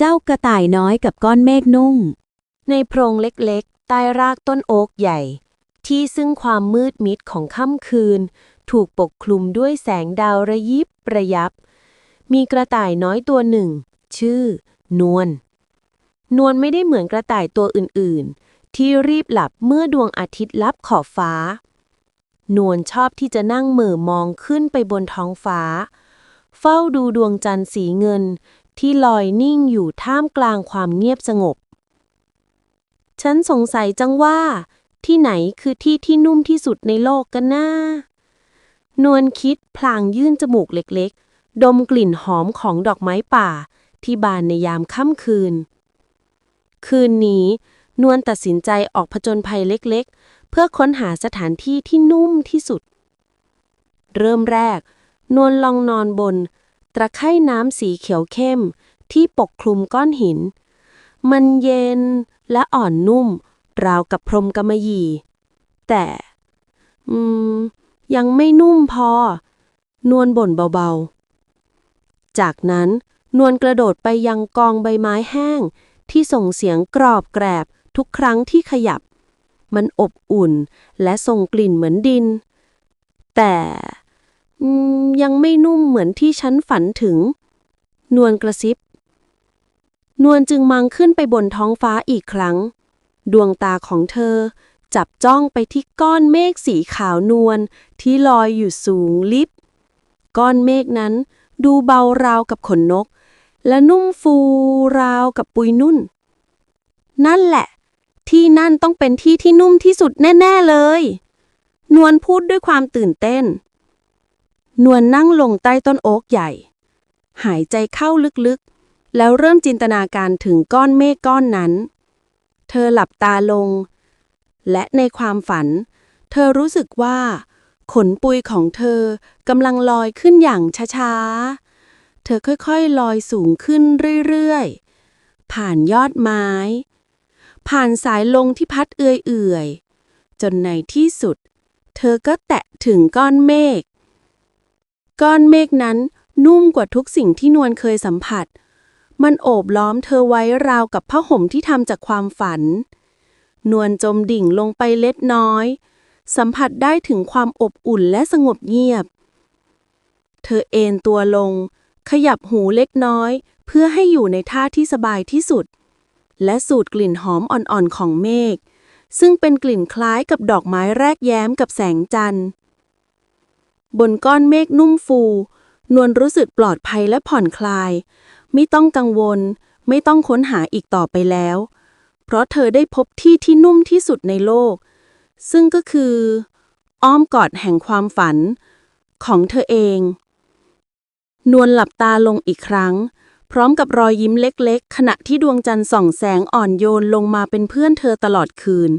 เจ้ากระต่ายน้อยกับก้อนเมฆนุ่งในโพรงเล็กๆ ใต้รากต้นโอ๊กใหญ่ ที่ซึ่งความมืดมิดของค่ำคืน ถูกปกคลุมด้วยแสงดาวระยิบระยับ มีกระต่ายน้อยตัวหนึ่ง ชื่อ นวลนวลไม่ได้เหมือนกระต่ายตัวอื่นๆ ที่รีบหลับเมื่อดวงอาทิตย์ลับขอบฟ้า นวลชอบที่จะนั่งเหม่อมองขึ้นไปบนท้องฟ้า เฝ้าดูดวงจันทร์สีเงิน ที่ลอยนิ่งอยู่ท่ามกลางความเงียบสงบ ฉันสงสัยจังว่า ที่ไหนคือที่ที่นุ่มที่สุดในโลกกันนะนวลคิดพลางยื่นจมูกเล็กๆ ดมกลิ่นหอมของดอกไม้ป่าที่บานในยามค่ำคืน คืนนี้ นวลตัดสินใจออกผจญภัยเล็กๆ เพื่อค้นหาสถานที่ที่นุ่มที่สุด เริ่มแรก นวลลองนอนบน ตะไคร่น้ำสีเขียวเข้ม ที่ปกคลุมก้อนหิน มันเย็นและอ่อนนุ่ม ราวกับพรมกำมะหยี่ แต่ อืม ยังไม่นุ่มพอ นวลบ่นเบาๆ จากนั้นนวลกระโดดไปยังกองใบไม้แห้ง ที่ส่งเสียงกรอบแกรบทุกครั้งที่ขยับ มันอบอุ่นและส่งกลิ่นเหมือนดิน แต่ ยังไม่นุ่มเหมือนที่ฉันฝันถึง นวลกระซิบ นวลจึงมองขึ้นไปบนท้องฟ้าอีกครั้ง ดวงตาของเธอ จับจ้องไปที่ก้อนเมฆสีขาวนวลที่ลอยอยู่สูงลิบ ก้อนเมฆนั้นดูเบาราวกับขนนก และนุ่มฟูราวกับปุยนุ่น นั่นแหละ ที่นั่นต้องเป็นที่ที่นุ่มที่สุดแน่ ๆเลย นวลพูดด้วยความตื่นเต้น นวลนั่งลงใต้ต้นโอ๊กใหญ่ หายใจเข้าลึกๆ แล้วเริ่มจินตนาการถึงก้อนเมฆก้อนนั้น เธอหลับตาลง และในความฝัน เธอรู้สึกว่า ขนปุยของเธอกำลังลอยขึ้นอย่างช้าๆ เธอค่อยๆ ลอยสูงขึ้นเรื่อยๆ ผ่านยอดไม้ ผ่านสายลงที่พัดเอื่อยๆ จนในที่สุด เธอก็แตะถึงก้อนเมฆ ก้อนเมฆนั้นนุ่มกว่าทุกสิ่งที่นวลเคยสัมผัส มันโอบล้อมเธอไว้ราวกับผ้าห่มที่ทำจากความฝัน นวลจมดิ่งลงไปเล็กน้อย สัมผัสได้ถึงความอบอุ่นและสงบเงียบ เธอเอนตัวลง ขยับหูเล็กน้อย เพื่อให้อยู่ในท่าที่สบายที่สุด และสูดกลิ่นหอมอ่อนๆของเมฆซึ่งเป็นกลิ่นคล้ายกับดอกไม้แรกแย้มกับแสงจันทร์ บนก้อนเมฆนุ่มฟู นวลรู้สึกปลอดภัยและผ่อนคลาย ไม่ต้องกังวล ไม่ต้องค้นหาอีกต่อไปแล้ว เพราะเธอได้พบที่ที่นุ่มที่สุดในโลก ซึ่งก็คือ อ้อมกอดแห่งความฝัน ของเธอเอง นวลหลับตาลงอีกครั้ง พร้อมกับรอยยิ้มเล็กๆ ขณะที่ดวงจันทร์ส่องแสงอ่อนโยนลงมาเป็นเพื่อนเธอตลอดคืน